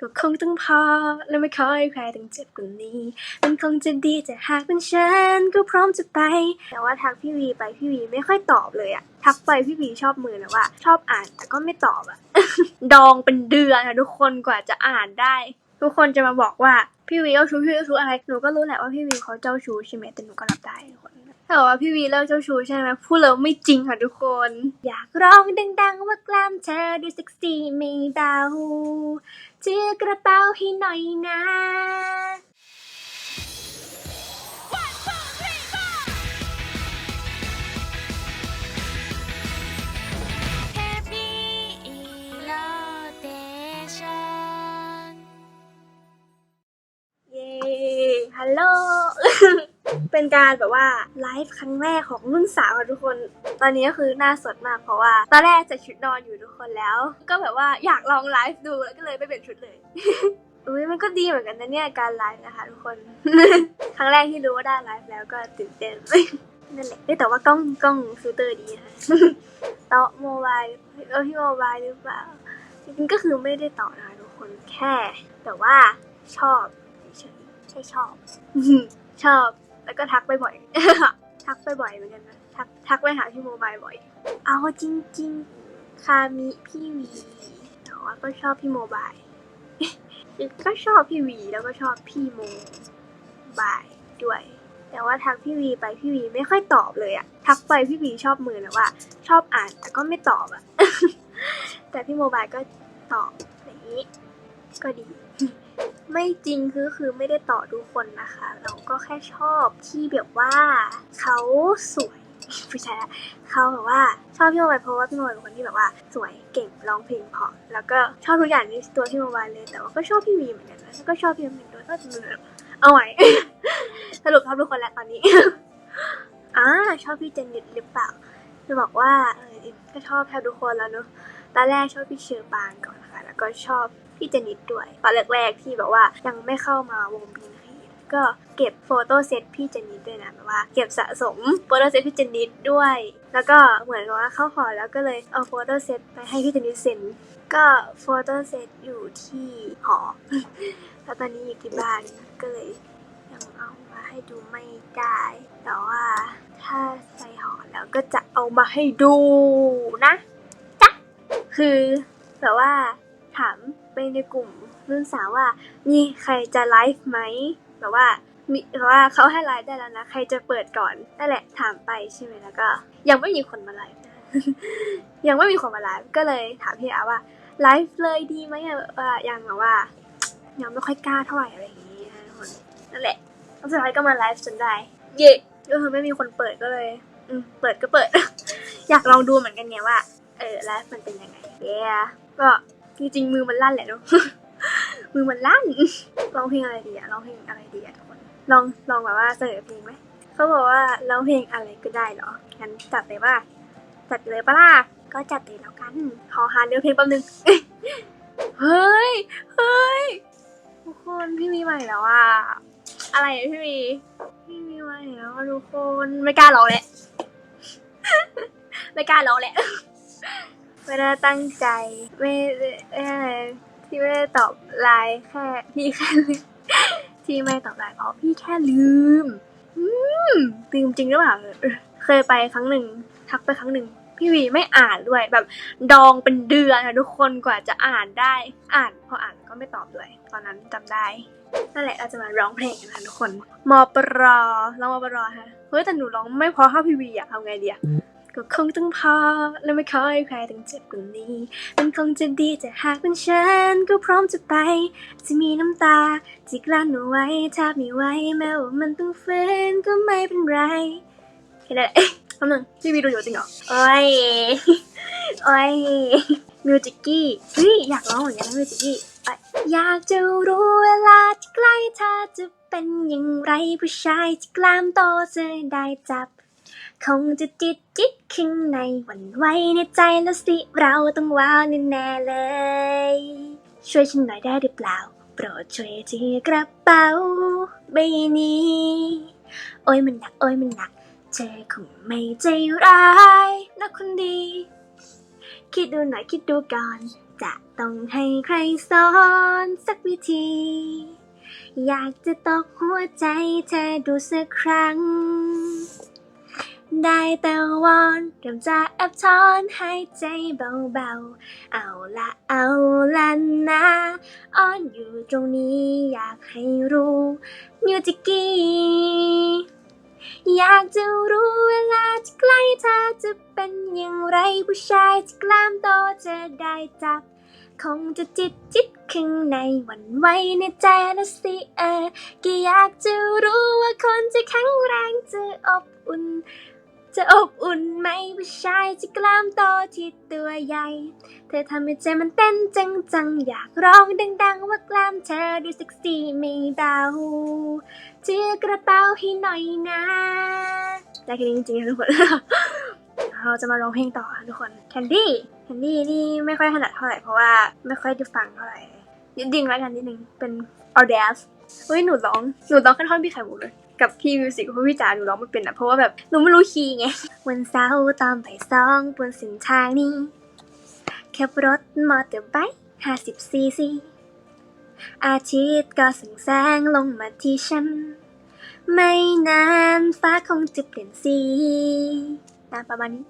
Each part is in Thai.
ก็คงต้องพอ และไม่ขอให้ใครต้องเจ็บกว่านี้ มันคงจะดีแต่หากเป็นฉันก็พร้อมจะไป แต่ว่าทักพี่วีไปพี่วีไม่ค่อยตอบเลยอะทักไปพี่วีชอบมือนะว่า ชอบอ่านแต่ก็ไม่ตอบอะดองเป็นเดือนอะทุกคนกว่าจะอ่านได้ ทุกคนจะมาบอกว่า พี่วีเจ้าชู้พี่วีเจ้าชู้อะไรหนูก็รู้แหละว่าพี่วีเขาเจ้าชู้ใช่ไหมแต่หนูก็รับได้ทุกคนถ้าบอกว่าพี่วีเลิกเจ้าชู้ใช่ไหมพูดแล้วไม่จริงค่ะทุกคน อยากร้องดังๆว่ากล้ามเธอดูเซ็กซี่ไม่เบาเจือกระเป๋าให้หน่อยนะ ฮัลโหล เป็นการแบบว่าไลฟ์ครั้งแรกของรุ่นสาวทุกคน ตอนนี้ก็คือหน้าสดมากเพราะว่า ตอนแรกใส่ชุดนอนอยู่ทุกคนแล้ว ก็แบบว่าอยากลองไลฟ์ดูแล้วก็เลยไม่เปลี่ยนชุดเลย อุ้ยมันก็ดีเหมือนกันนะเนี่ยการไลฟ์นะคะทุกคน ครั้งแรกที่รู้ว่าได้ไลฟ์แล้วก็ตื่นเต้นนั่นแหละแต่ว่ากล้องกล้องฟิลเตอร์ดีค่ะต่อโมบายเออที่โมบายหรือเปล่าจริงๆก็คือไม่ได้ต่อนะคะทุกคนแค่ แต่ว่าชอบ ช่ชอบ ชอบ แล้วก็ทักไปบ่อย ทักไปบ่อยเหมือนกันนะ ทักทักไปหาพี่โมบายบ่อย เอาจริง ๆ คามิพี่วีแต่ว่าก็ชอบพี่โมบาย ก็ชอบพี่วีแล้วก็ชอบพี่โมบายด้วยแต่ว่าทักพี่วีไปพี่วีไม่ค่อยตอบเลยอะทักไปพี่วีชอบมือนะว่าชอบอ่านแต่ก็ไม่ตอบอะแต่พี่โมบายก็ตอบอย่างนี้ ก็ดี ไม่จริงคือคือไม่ได้ต่อทุกคนนะคะ เราก็แค่ชอบที่แบบว่าเขาสวยไม่ช่ละเขาแบบว่าชอบพี่โมบายเพราะว่าพี่โมบายเป็นคนที่แบบว่าสวยเก่งร้องเพลงเพราะแล้วก็ชอบทุกอย่างในตัวพี่โมบายเลย แต่ว่าก็ชอบพี่วีเหมือนกันนะแล้วก็ชอบพี่โมบายด้วยก็เอาใหม่สรุปชอบทุกคนแล้วตอนนี้อ่าชอบพี่เจนนิดหรือเปล่าจะบอกว่าเออก็ชอบแทบทุกคนแล้วเนอะตอนแรกชอบพี่เชอร์ปางก่อนนะคะแล้วก็ชอบ พี่เจนิดด้วยตอนแรกๆที่แบบว่ายังไม่เข้ามาวงบินฮีก็เก็บโฟโต้เซตพี่เจนนิดด้วยนะแบบว่าเก็บสะสมโฟโต้เซตพี่เจนนิดด้วย แล้วก็เหมือนกับว่าเข้าหอแล้วก็เลยเอาโฟโต้เซตไปให้พี่เจนนิดเซ็นก็โฟโต้เซตอยู่ที่หอ แล้วตอนนี้อยู่ที่บ้านก็เลยยังเอามาให้ดูไม่ได้ แต่ว่าถ้าใส่หอแล้วก็จะเอามาให้ดูนะจ๊ะคือแบบว่าถาม ไปในกลุ่มรุ่นสาวว่ามีใครจะไลฟ์ไหมแบบว่ามีแบบว่าเขาให้ไลฟ์ได้แล้วนะ ใครจะเปิดก่อนนั่นแหละถามไปใช่ไหมแล้วก็ ยังไม่มีคนมาไลฟ์ยังไม่มีคนมาไลฟ์ก็เลยถามพี่อาว่าไลฟ์เลยดีไหมว่ายังแบบว่ายังไม่ค่อยกล้าเท่าไหร่อะไรอย่างนี้นะทุกคนนั่นแหละแล้วสุดท้ายก็มาไลฟ์จนได้ เย่ก็คือไม่มีคนเปิดก็เลย อืมเปิดก็เปิด อยากลองดูเหมือนกันไงว่า เออไลฟ์มันเป็นยังไงเย่ก็ จริงๆ มือมันลั่นแหละเนอะมือมันลั่นร้องเพลงอะไรดีอะร้องเพลงอะไรดีอะทุกคนลองลองแบบว่าเสนอเพลงไหมเขาบอกว่าร้องเพลงอะไรก็ได้เหรองั้นจัดเลยว่าจัดเลยปะล่ะก็จัดเลยแล้วกันขอหาเนื้อเพลงแป๊บนึงเฮ้ยเฮ้ยทุกคนพี่มีใหม่แล้วอะอะไรอะพี่มีพี่มีใหม่แล้วทุกคนไม่กล้าร้องแหละไม่กล้าร้องแหละ ไม่ได้ตั้งใจ ไม่ได้ไม่ได้ที่ไม่ได้ตอบไลน์แค่พี่แค่ลืมที่ไม่ตอบไลน์เพราะพี่แค่ลืม อืมลืมจริงหรือเปล่าเคยไปครั้งหนึ่งทักไปครั้งหนึ่งพี่วีไม่อ่านด้วยแบบดองเป็นเดือนอะทุกคนกว่าจะอ่านได้ อ่านพออ่านก็ไม่ตอบด้วย ตอนนั้นจำได้นั่นแหละเราจะมาร้องเพลงกันนะทุกคนมอปรร้องมอปรฮะเฮ้ยแต่หนูร้องไม่พอเท่าพี่วีอะทำไงดีอะ ก็คงต้องพอ และไม่ขอให้ใครต้องเจ็บกว่านี้ มันคงจะดีแต่หากเป็นฉันก็พร้อมจะไป จะมีน้ำตาที่กลั้นเอาไว้ถ้าไม่ไหวแม้ว่ามันต้องฝืนก็ไม่เป็นไรแค่นั้นแหละเอ๊ะคำหนึ่งพี่วีดูอยู่จริงเหรอ โอ้ย โอ้ยมิวจิกกี้เฮ้ยอยากร้องเหมือนกันนะมิวจิกกี้ไปอยากจะรู้เวลาที่ใกล้เธอจะเป็นอย่างไรผู้ชายที่กล้ามโตจะได้จับ คงจะจิตจิตข้างในหวั่นไหวในใจแล้วสิเราต้องว้าวแน่ๆเลย ช่วยฉันหน่อยได้หรือเปล่า โปรดช่วยทีกระเป๋าใบนี้ โอ้ยมันหนักโอ้ยมันหนัก เธอคงไม่ใจร้ายนะคนดี คิดดูหน่อยคิดดูก่อน จะต้องให้ใครสอนสักวิธีอยากจะตกหัวใจเธอดูสักครั้ง ได้แต่วอนเริ่มจะแอบถอนหายใจเบาๆ เอาละเอาละนะอ้อนอยู่ตรงนี้อยากให้รู้มิวจิกี้อยากจะรู้เวลาที่ใกล้เธอจะเป็นอย่างไรผู้ชายที่กล้ามโตจะได้จับ คงจะจิตจิตข้างในหวั่นไหวในใจนะสิเออก็อยากจะรู้ว่าคนจะแข็งแรงจะอบอุ่น จะอบอุ่นไหมผู้ชายที่กล้ามโตที่ตัวใหญ่ เธอทำให้ใจมันเต้นจังจังๆอยากร้องดัง ๆ ว่ากล้ามเธอดูเซ็กซี่ไม่เบาถือกระเป๋าให้หน่อยนะได้แค่นี้จริงๆนะทุกคน เราจะมาร้องเพลงต่อทุกคนแคนดี้แคนดี้นี่ไม่ค่อยถนัดเท่าไหร่เพราะว่าไม่ค่อยได้ฟังเท่าไหร่นิดนึงแล้วกันนิดนึงเป็นออเดสเฮ้ยหนูร้องหนูร้องแค่ท่อนพี่ไข่มุกเลย กับพี่มิวสิกเพราะพี่จ๋าหนูร้องไม่เป็นอะเพราะว่าแบบหนูไม่รู้คีย์ไง วันเสาร์ตอนบ่ายสองบนเส้นทางนี้ขับรถมอเตอร์ไบค์ห้าสิบซีซีอาทิตย์ก็ส่องแสงลงมาที่ฉัน ไม่นานฟ้าคงจะเปลี่ยนสีนะประมาณนี้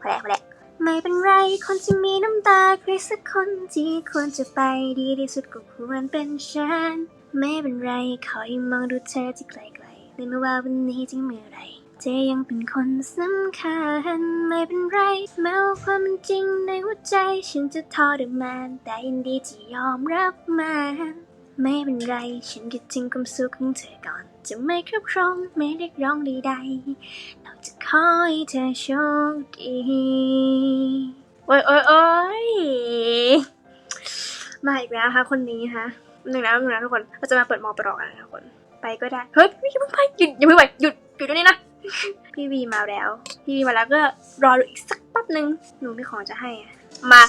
พอแล้วพอแล้วไม่เป็นไรคนที่มีน้ำตาใครสักคนที่ควรจะไปดีที่สุดก็ควรเป็นฉัน ไม่เป็นไร ขอให้มองดูเธอที่ไกลๆเลยไม่ว่าวันนี้จะเมื่อไรเธอยังเป็นคนสำคัญ ไม่เป็นไรแม้ว่าความจริงในหัวใจ ฉันจะทรมานแต่ยินดีที่ยอมรับมันไม่เป็นไร ฉันคิดถึงความสุขของเธอก่อน จะไม่ครอบครองไม่เรียกร้องใดๆนอกจากขอให้เธอโชคดี โอ้ยโอ้ยโอ้ย มาอีกแล้วค่ะ คนนี้ค่ะหนึ่งนะหนึ่งนะทุกคนเราจะมาเปิดมอปรอกันนะทุกคน ไปก็ได้ เฮ้ยพี่อย่าเพิ่งไปหยุดอย่าเพิ่งไปหยุดหยุดตรงนี้นะ พี่วีมาแล้ว พี่วีมาแล้วก็รอดูอีกสักแป๊บนึง หนูมีของจะให้มา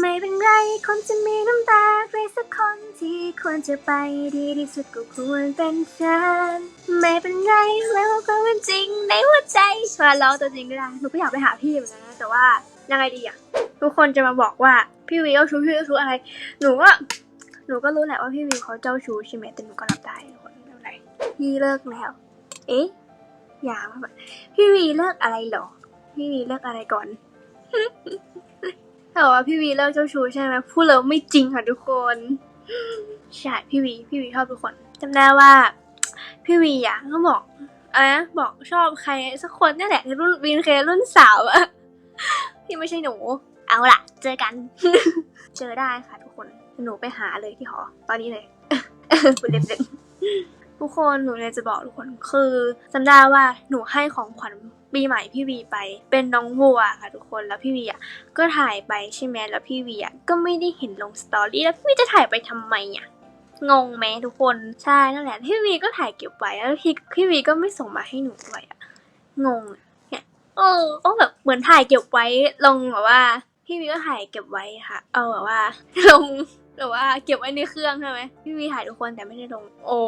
ไม่เป็นไรคนจะมีน้ำตาใครสักคนที่ควรจะไปดีที่สุดก็ควรเป็นฉัน ไม่เป็นไรแล้วก็เป็นจริงในหัวใจชวนร้องตัวจริงก็ได้หนูก็อยากไปหาพี่เหมือนกันนะแต่ว่ายังไงดีอะทุกคนจะมาบอกว่า พี่วีเจ้าชู้พี่เจ้าชู้อะไร หนูก็หนูก็รู้แหละว่าพี่วีเขาเจ้าชู้ใช่ไหมแต่หนูก็รับได้ทุกคนไม่เป็นไรพี่เลิกแล้ว เอ๊ะอย่ามาแบบพี่วีเลิกอะไรเหรอ พี่วีเลิกอะไรก่อนถ้าบอกว่าพี่วีเลิกเจ้าชู้ใช่ไหมพูดแล้วไม่จริงค่ะทุกคนใช่พี่วีพี่วีชอบทุกคนจำได้ว่า พี่วีอะก็บอกอะไรนะบอกชอบใครสักคนนี่แหละในรุ่นวีนเครุ่นสาวอะที่ไม่ใช่หนู เอาล่ะ เจอกัน เจอได้ค่ะทุกคน หนูไปหาเลยที่หอ ตอนนี้เลยพูดเล่นๆทุกคนหนูเลยจะบอกทุกคนคือจำได้ว่าหนูให้ของขวัญปีใหม่พี่วีไป เป็นน้องวัวค่ะทุกคนแล้วพี่วีอะก็ถ่ายไปใช่ไหมแล้วพี่วีอะก็ไม่ได้เห็นลงสตอรี่แล้วพี่วีจะถ่ายไปทำไมอะงงไหมทุกคนใช่นั่นแหละพี่วีก็ถ่ายเก็บไว้แล้วพี่พี่วีก็ไม่ส่งมาให้หนูด้วยอะงงเนี่ยเออก็แบบเหมือนถ่ายเก็บไว้ลงแบบว่า พี่วีก็ถ่ายเก็บไว้ค่ะ เอาแบบว่าลงแบบว่าเก็บไว้ในเครื่องใช่ไหมพี่วีถ่ายทุกคนแต่ไม่ได้ลง โอ้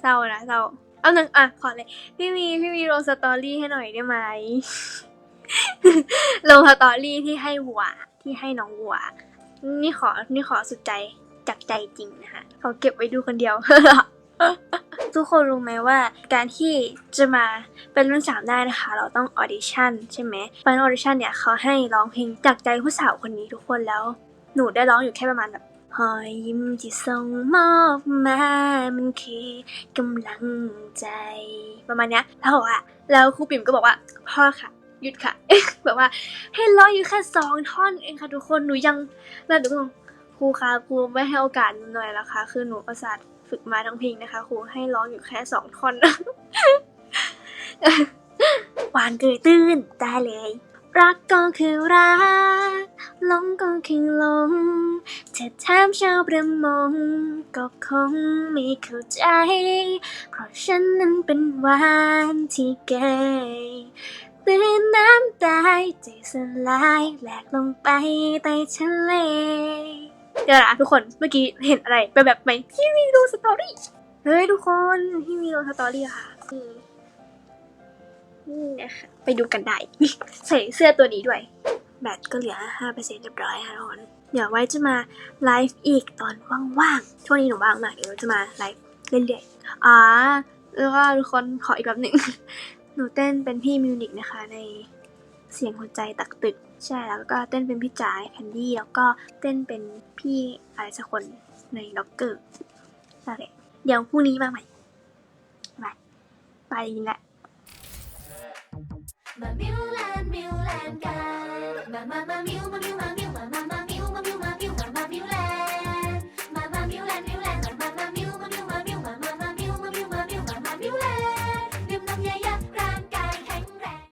เศร้านะเศร้าเอาหนึ่งอะขอเลย พี่วีพี่วีลงสตอรี่ให้หน่อยได้ไหมลงสตอรี่ที่ให้วัวที่ให้น้องวัว นี่ขอนี่ขอสุดใจจากใจจริงนะคะเขาเก็บไว้ดูคนเดียว ทุกคนรู้ไหมว่าการที่จะมาเป็นรุ่นสามได้นะคะ เราต้องออดิชั่นใช่ไหมตอนออดิชั่นเนี่ยเขาให้ร้องเพลงจากใจผู้สาวคนนี้ทุกคนแล้ว หนูได้ร้องอยู่แค่ประมาณแบบหอยยิ้มที่ส่งมอบมามันคือกำลังใจประมาณเนี้ยแล้วอกว่าแล้วครูปิ่มก็บอกว่าพ่อค่ะหยุดค่ะแบบว่าให้ร้องอยู่แค่สองท่อนเองค่ะทุกคนหนูยังแล้วหนูก็ครูคะครูไม่ให้โอกาสหนูหน่อยละคะคือหนูประสาท ฝึกมาทั้งเพลงนะคะครูให้ร้องอยู่แค่สองท่อนหวานเกยตื้นได้เลย รักก็คือรักหลงก็คือหลงถ้าถามชาวประมงก็คงไม่เข้าใจ เพราะฉันนั้นเป็นหวานที่เกยตื่นน้ำตายใจสลายแหลกลงไปใต้ทะเล เดี๋ยวนะทุกคนเมื่อกี้เห็นอะไรไปแบบไหมพี่วีดูสตอรี่เฮ้ยทุกคนพี่วีดูสตอรี่ค่ะนี่นะคะไปดูกันได้ ใส่เสื้อตัวนี้ด้วย แบตก็เหลือ5%เรียบร้อยค่ะทุกคนเดี๋ยวไว้จะมาไลฟ์อีกตอนว่างๆช่วงนี้หนูว่างมากเดี๋ยวจะมาไลฟ์เรื่อยๆอ่าแล้วก็ทุกคนขออีกแบบหนึ่งหนูเต้นเป็นพี่มิวนิกนะคะใน เสียงหัวใจตักตึก ใช่แล้วก็เต้นเป็นพี่จ๋าแคนดี้แล้วก็เต้นเป็นพี่อะไรสักคนในล็อกเกอร์นั่นแหละเดี๋ยวพรุ่งนี้มาใหม่บายบายนี่แหละมามิวแลนด์มิวแลนด์กันมามามามิวมามิวมา